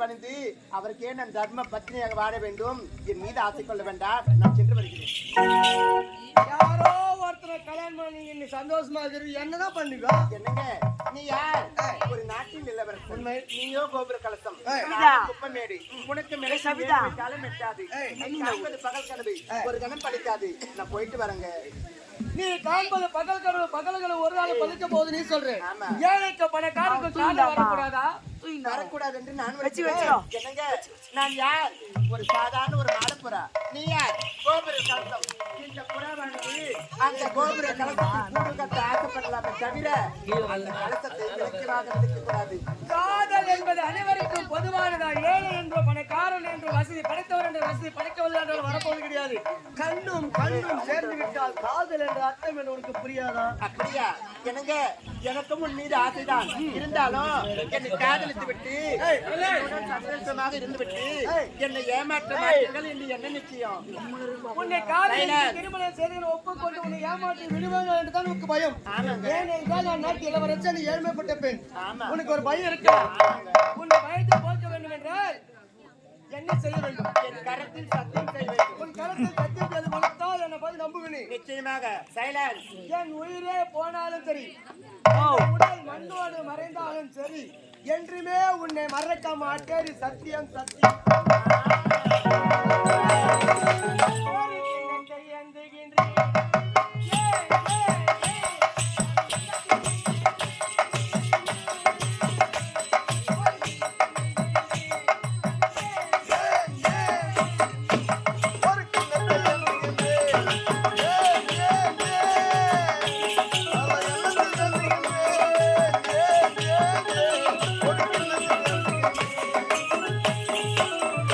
பணிந்து அவருக்கே நான் தர்ம பத்னியாக வாழ வேண்டும்? என் மீது ஆசை கொள்ள வேண்டாம். நான் சென்று வருகிறேன். யாரோ ஒருத்தரை கல்யாணம் பண்ணி நீ சந்தோஷமா இருக்கிறது என்னதான் பண்ணுங்க என்னங்க? நீ யார்? ஒரு நாட்டின் இளவரசன் உண்மை. நீயோ கோபுர கலசம். குப்பமேடு உனக்கு மேலே சபிதா. காலம் எட்டாது பகல் கனவு. ஒரு கணம் படிக்காது நான் போயிட்டு வரேங்க. நீ காண்பது பகல் கனவு பகல் கனவு ஒரு நாள் பலிக்க போகுது நீ சொல்ற. ஏழைக்கு பணக்காரருக்கு வரக்கூடாதா? வரக்கூடாது என்று நான் வச்சு. என்னங்க? நான் யார்? ஒரு சாதாரண ஒரு மாடப்புறா நீ யார்? கோபுர கலசம். இந்த புறாவானது அந்த கோபுர கட்ட ஆசைப்படலாமே தவிர அந்த கலசத்தை விலக்கிவாக விடுக்க கூடாது காதல் என்பது அனைவருக்கும் பொதுவானதா ஏழை என்று பணக்காரன் என்று வசதி படைத்தவர் என்று வசதி படைக்கவில்லை என்று வரப்போவது கிடையாது. கண்ணும் கண்ணும் சேர்ந்து விட்டால் காதல் என்ற அர்த்தம் என்று உனக்கு புரியாதா? அப்படியா? என்னங்க எனக்கும் உன் மீது ஆசைதான். இருந்தாலும் என்னை காதலித்து விட்டு சந்தோஷமாக இருந்து விட்டு என்னை ஏமாற்ற மாட்டீர்கள் என்று என்ன நிச்சயம்? உன்னை காதலித்து. திருமணம் செய்து ஒப்புக்கொண்டு உன்னை ஏமாற்றி விடுவாங்க என்று தான் உனக்கு பயம். ஏனென்றால் நான் நாட்டு இளவரசன் ஏழ்மைப்பட்ட பெண். உனக்கு ஒரு பயம் இருக்கா? உன்னை பயத்தை போக்க வேண்டும் என்றால் என்ன செய்ய வேண்டும்? என் கரத்தில் சத்தியம் செய்ய வேண்டும். உன் கருத்தை கத்திட்டு அது வளர்த்தால் என்னை பார்த்து நம்புகிறேன். நிச்சயமாக சைலன்ஸ். என் உயிரே போனாலும் சரி உடல் மண்ணோடு மறைந்தாலும் சரி என்றுமே உன்னை மறக்க மாட்டேன். சத்தியம் சத்தியம்.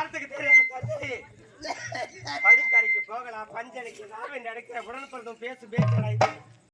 வாரத்துக்கு தெரியாத கருத்து படிக்கரைக்கு போகலாம் பஞ்சனைக்கு நாவன் நடக்கிற உடன்பிறந்தும் பேசு பேச்சு